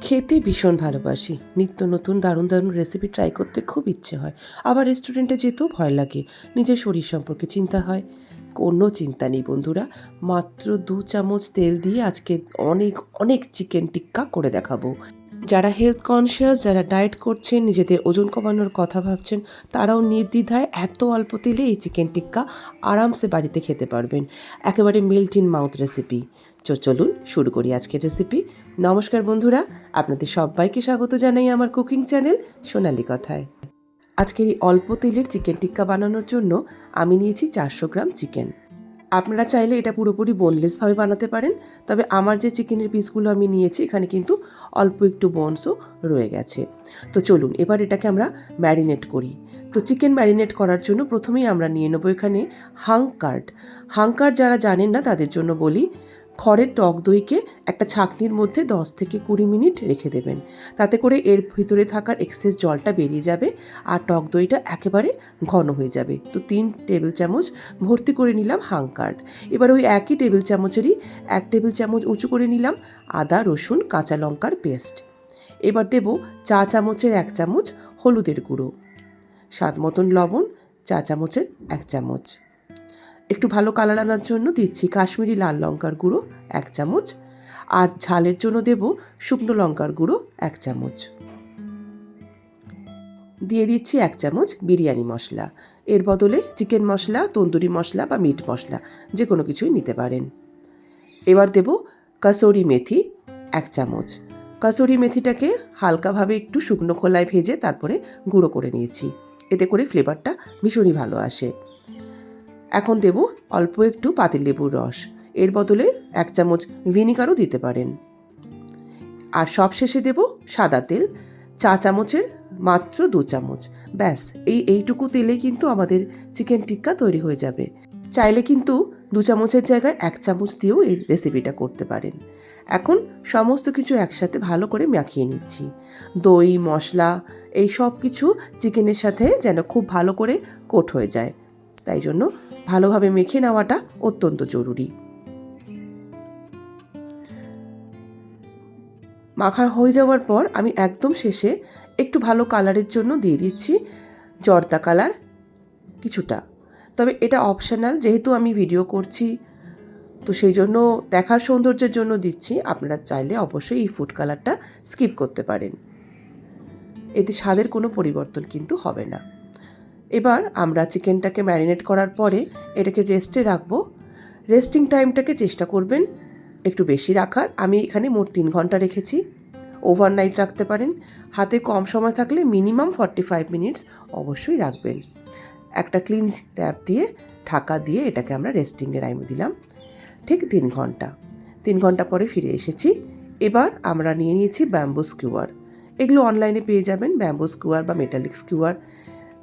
খেতে ভীষণ ভালোবাসি। নিত্য নতুন দারুণ দারুণ রেসিপি ট্রাই করতে খুব ইচ্ছে হয়। আবার রেস্টুরেন্টে যেতেও ভয় লাগে। নিজের শরীর সম্পর্কে চিন্তা হয়। কোনো চিন্তা নেই বন্ধুরা। মাত্র দু চামচ তেল দিয়ে আজকে অনেক অনেক চিকেন টিক্কা করে দেখাবো। যারা হেলথ কনসিয়াস যারা ডায়েট করছেন, নিজেদের ওজন কমানোর কথা ভাবছেন, তারাও নির্দ্বিধায় এত অল্প তেলে এই চিকেন টিক্কা আরামসে বাড়িতে খেতে পারবেন। একেবারে মেল্ট ইন মাউথ রেসিপি চো চলুন শুরু করি আজকের রেসিপি নমস্কার বন্ধুরা, আপনাদের সবাইকে স্বাগত জানাই আমার কুকিং চ্যানেল সোনালি কথায়। আজকের এই অল্প তেলের চিকেন টিক্কা বানানোর জন্য আমি নিয়েছি চারশো গ্রাম চিকেন আপনারা চাইলে এটা পুরোপুরি বোনলেসভাবে বানাতে পারেন, তবে আমার যে চিকেনের পিসগুলো আমি নিয়েছি, এখানে কিন্তু অল্প একটু বোনসও রয়ে গেছে। তো চলুন, এবার এটাকে আমরা ম্যারিনেট করি। তো চিকেন ম্যারিনেট করার জন্য প্রথমেই আমরা নিয়ে নেব এখানে হাং কার্ড হাং কার্ড যারা জানেন না, তাদের জন্য বলি খড়ের টক দইকে একটা ছাকনির মধ্যে দশ থেকে কুড়ি মিনিট রেখে দেবেন। তাতে করে এর ভিতরে থাকার এক্সেস জলটা বেরিয়ে যাবে আর টক দইটা একেবারে ঘন হয়ে যাবে। তো তিন টেবিল চামচ ভর্তি করে নিলাম হাং কার্ড এবার ওই একই টেবিল চামচেরই এক টেবিল চামচ উঁচু করে নিলাম আদা, রসুন, কাঁচা লঙ্কার পেস্ট এবার দেব চা চামচের এক চামচ হলুদের গুঁড়ো। স্বাদ মতন লবণ, চা চামচের এক চামচ। একটু ভালো কালার আনার জন্য দিচ্ছি কাশ্মীরি লাল লঙ্কার গুঁড়ো, এক চামচ। আর ঝালের জন্য দেব শুকনো লঙ্কার গুঁড়ো, এক চামচ। দিয়ে দিচ্ছি এক চামচ বিরিয়ানি মশলা। এর বদলে চিকেন মশলা, তন্দুরি মশলা বা মিট মশলা যে কোনো কিছুই নিতে পারেন। এবার দেব কাসুরি মেথি, এক চামচ। কাসুরি মেথিটাকে হালকাভাবে একটু শুকনো খোলায় ভেজে তারপরে গুঁড়ো করে নিয়েছি। এতে করে ফ্লেভারটা ভীষণই ভালো আসে। এখন দেব অল্প একটু পাতিলেবুর রস। এর বদলে এক চামচ ভিনিগারও দিতে পারেন। আর সব শেষে দেব সাদা তেল, চা চামচের মাত্র দু চামচ। ব্যাস, এই এইটুকু তেলে কিন্তু আমাদের চিকেন টিক্কা তৈরি হয়ে যাবে। চাইলে কিন্তু দু চামচের জায়গায় এক চামচ দিয়েও এই রেসিপিটা করতে পারেন। এখন সমস্ত কিছু একসাথে ভালো করে মাখিয়ে নিচ্ছি। দই, মশলা, এই সব কিছু চিকেনের সাথে যেন খুব ভালো করে কোট হয়ে যায়। তাই জন্য ভালোভাবে মেখে নেওয়াটা অত্যন্ত জরুরি। মাখা হয়ে যাওয়ার পর আমি একদম শেষে একটু ভালো কালারের জন্য দিয়ে দিচ্ছি জর্দা কালার কিছুটা। তবে এটা অপশনাল যেহেতু আমি ভিডিও করছি, তো সেই জন্য দেখার সৌন্দর্যের জন্য দিচ্ছি। আপনারা চাইলে অবশ্যই এই ফুড কালারটা স্কিপ করতে পারেন। এতে স্বাদের কোনো পরিবর্তন কিন্তু হবে না। এবার আমরা চিকেনটাকে ম্যারিনেট করার পরে এটাকে রেস্টে রাখব। রেস্টিং টাইমটাকে চেষ্টা করবেন একটু বেশি রাখার। আমি এখানে মোট তিন ঘণ্টা রেখেছি। ওভারনাইট রাখতে পারেন। হাতে কম সময় থাকলে মিনিমাম ফর্টি ফাইভ মিনিটস অবশ্যই রাখবেন। একটা ক্লিন ট্যাপ দিয়ে, ঢাকা দিয়ে এটাকে আমরা রেস্টিংয়ে টাইম দিলাম। ঠিক তিন ঘণ্টা। তিন ঘণ্টা পরে ফিরে এসেছি। এবার আমরা নিয়ে নিয়েছি ব্যাম্বো স্কিউয়ার এগুলো অনলাইনে পেয়ে যাবেন। ব্যাম্বো স্কিউয়ার বা মেটালিক স্কিউয়ার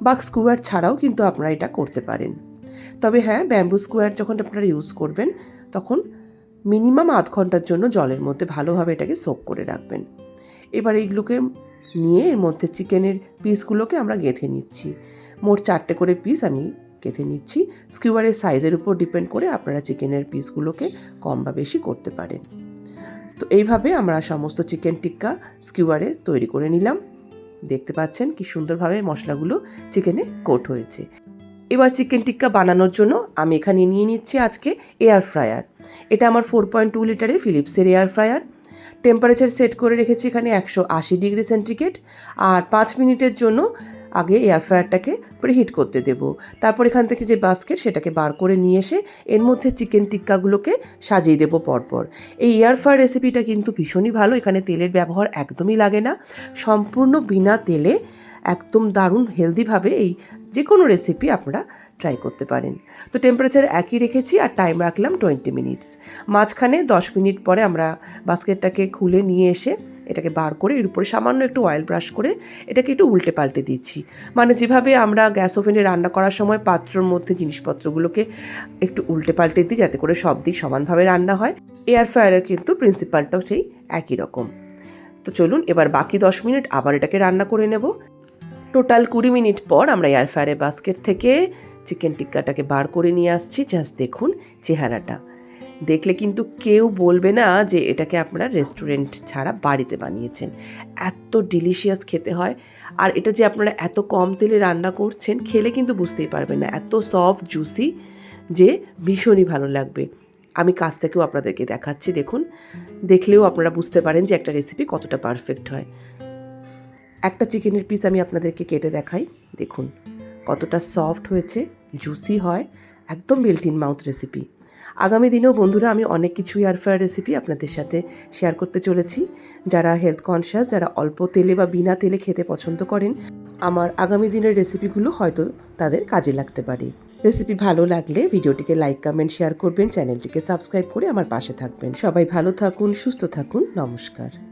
বা স্কুয়ার ছাড়াও কিন্তু আপনারা এটা করতে পারেন। তবে হ্যাঁ ব্যাম্বু স্কোয়ার যখন আপনারা ইউজ করবেন, তখন মিনিমাম আধ ঘণ্টার জন্য জলের মধ্যে ভালোভাবে এটাকে সোক করে রাখবেন। এবার এইগুলোকে নিয়ে এর মধ্যে চিকেনের পিসগুলোকে আমরা গেঁথে নিচ্ছি। মোট চারটে করে পিস আমি গেঁথে নিচ্ছি। স্কিউয়ারের সাইজের উপর ডিপেন্ড করে আপনারা চিকেনের পিসগুলোকে কম বা বেশি করতে পারেন। তো এইভাবে আমরা সমস্ত চিকেন টিক্কা স্কিউয়ারে তৈরি করে নিলাম। দেখতে পাচ্ছেন কি সুন্দরভাবে মশলাগুলো চিকেনে কোট হয়েছে। এবার চিকেন টিক্কা বানানোর জন্য আমি এখানে নিয়ে নিচ্ছি আজকে এয়ার ফ্রায়ার এটা আমার ফোর পয়েন্ট টু লিটারের ফিলিপসের এয়ার ফ্রায়ার টেম্পারেচার সেট করে রেখেছি এখানে একশো আশি ডিগ্রি সেন্টিগ্রেড আর পাঁচ মিনিটের জন্য আগে এয়ার ফ্রায়ারটাকে প্রিহিট করতে দেব। তারপর এখান থেকে যে বাস্কেট সেটাকে বার করে নিয়ে এসে এর মধ্যে চিকেন টিক্কাগুলোকে সাজিয়ে দেবো পরপর। এই এয়ার ফ্রায়ার রেসিপিটা কিন্তু ভীষণই ভালো, এখানে তেলের ব্যবহার একদমই লাগে না। সম্পূর্ণ বিনা তেলে একদম দারুণ হেলদিভাবে এই যে কোনো রেসিপি আপনারা ট্রাই করতে পারেন। তো টেম্পারেচার একই রেখেছি আর টাইম রাখলাম টোয়েন্টি মিনিটস মাঝখানে দশ মিনিট পরে আমরা বাস্কেটটাকে খুলে নিয়ে এসে এটাকে বার করে এর উপরে সামান্য একটু অয়েল ব্রাশ করে এটাকে একটু উল্টে পাল্টে দিচ্ছি। মানে যেভাবে আমরা গ্যাস ওভেনে রান্না করার সময় পাত্রর মধ্যে জিনিসপত্রগুলোকে একটু উল্টে পাল্টে দিই যাতে করে সব দিক সমানভাবে রান্না হয় এয়ার ফ্রায়ারের কিন্তু প্রিন্সিপালটাও সেই একই রকম। তো চলুন এবার বাকি দশ মিনিট আবার এটাকে রান্না করে নেব। টোটাল কুড়ি মিনিট পর আমরা এয়ার বাস্কেট থেকে চিকেন টিক্কাটাকে বার করে নিয়ে আসছি। জাস্ট দেখুন চেহারাটা। দেখলে কিন্তু কেউ বলবে না যে এটাকে আপনারা রেস্টুরেন্ট ছাড়া বাড়িতে বানিয়েছেন। এত ডিলিশিয়াস খেতে হয়। আর এটা যে আপনারা এত কম তেলে রান্না করছেন, খেলে কিন্তু বুঝতেই পারবেন না। এত সফট জুসি যে ভীষণই ভালো লাগবে। আমি কাছ থেকেও আপনাদেরকে দেখাচ্ছি, দেখুন। দেখলেও আপনারা বুঝতে পারেন যে একটা রেসিপি কতটা পারফেক্ট হয়। একটা চিকেনের পিস আমি আপনাদেরকে কেটে দেখাই। দেখুন, কতটা সফট হয়েছে জুসি হয়, একদম বিল্ট ইন মাউথ রেসিপি আগামী দিনেও বন্ধুরা, আমি অনেক কিছু এয়ার ফ্রায়ার রেসিপি আপনাদের সাথে শেয়ার করতে চলেছি। যারা হেলথ কনসিয়াস যারা অল্প তেলে বা বিনা তেলে খেতে পছন্দ করেন, আমার আগামী দিনের রেসিপিগুলো হয়তো তাদের কাজে লাগতে পারে। রেসিপি ভালো লাগলে ভিডিওটিকে লাইক কমেন্ট শেয়ার করবেন চ্যানেলটিকে সাবস্ক্রাইব করে আমার পাশে থাকবেন। সবাই ভালো থাকুন, সুস্থ থাকুন, নমস্কার।